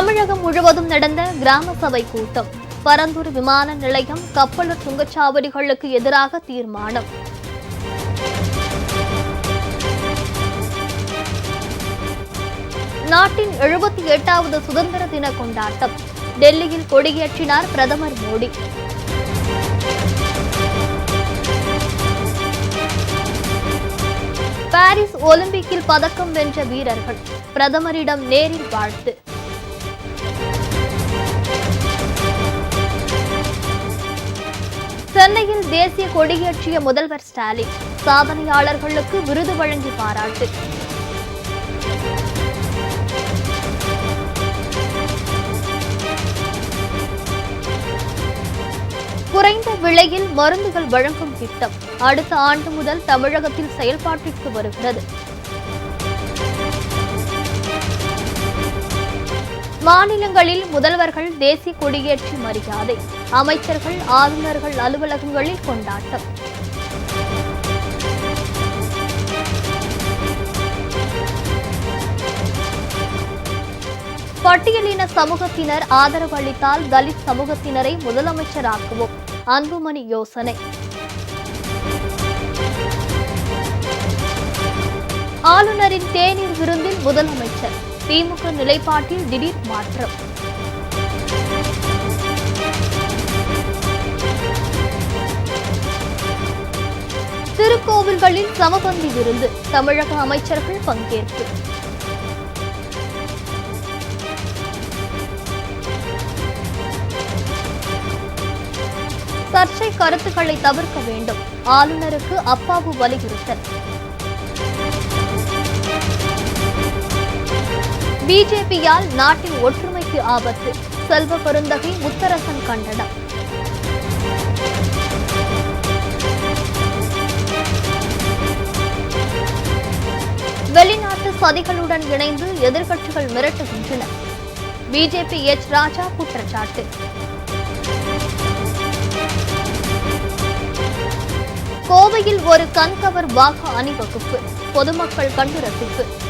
தமிழகம் முழுவதும் நடந்த கிராம சபை கூட்டம் பரந்தூர் விமான நிலையம் கப்பலூர் சுங்கச்சாவடிகளுக்கு எதிராக தீர்மானம். நாட்டின் எழுபத்தி எட்டாவது சுதந்திர தின கொண்டாட்டம் டெல்லியில் கொடியேற்றினார் பிரதமர் மோடி. பாரிஸ் ஒலிம்பிக்கில் பதக்கம் வென்ற வீரர்கள் பிரதமரிடம் நேரில் வாழ்த்து. சென்னையில் தேசிய கொடியேற்றிய முதல்வர் ஸ்டாலின் சாதனையாளர்களுக்கு விருது வழங்கி பாராட்டு. குறைந்த விலையில் மருந்துகள் வழங்கும் திட்டம் அடுத்த ஆண்டு முதல் தமிழகத்தில் செயல்பாட்டிற்கு வருகிறது. மாநிலங்களில் முதல்வர்கள் தேசிய கொடியேற்றி மரியாதை அமைச்சர்கள் ஆளுநர்கள் அலுவலகங்களில் கொண்டாட்டம். பட்டியலின சமூகத்தினர் ஆதரவு அளித்தால் தலித் சமூகத்தினரை முதலமைச்சராக்குவோம். அன்புமணி யோசனை. ஆளுநரின் தேநீர் விருந்தில் முதலமைச்சர். திமுக நிலைப்பாட்டில் திடீர் மாற்றம். திருக்கோவில்களில் சமபந்தி விருந்து தமிழக அமைச்சர்கள் பங்கேற்பு. சர்ச்சை கருத்துக்களை தவிர்க்க வேண்டும். ஆளுநருக்கு அப்பாவு வலியுறுத்தல். பிஜேபியால் நாட்டின் ஒற்றுமைக்கு ஆபத்து. செல்வ பெருந்தகை முத்தரசன் கண்டனம். வெளிநாட்டு சதிகளுடன் இணைந்து எதிர்க்கட்சிகள் மிரட்டுகின்றன. பிஜேபி எச் ராஜா குற்றச்சாட்டு. கோவையில் ஒரு கண்கவர் வாக அணிவகுப்பு. பொதுமக்கள் கண்டு ரசிப்பு.